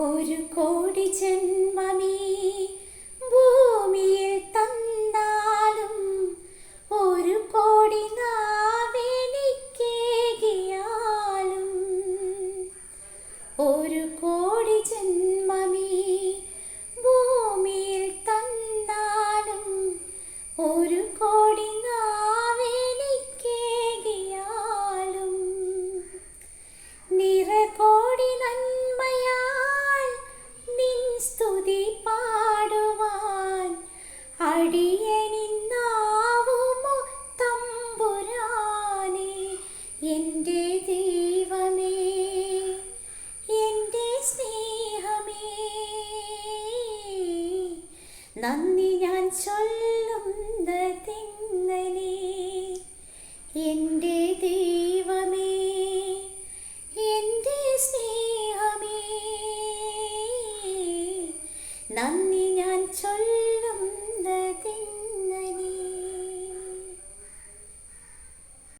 ഒരു കോടി ജന്മമീ ഭൂമിയിൽ തന്നാലും ഒരു കോടി നാവെനിക്കേകിയാലും ഒരു കോടി ജന്മമീ ഭൂമിയിൽ തന്നാലും ഒരു കോടി നന്ദി ഞാൻ ചൊല്ലുന്നതെങ്ങനെ എന്റെ ദൈവമേ എന്റെ സ്നേഹമേ. നന്ദി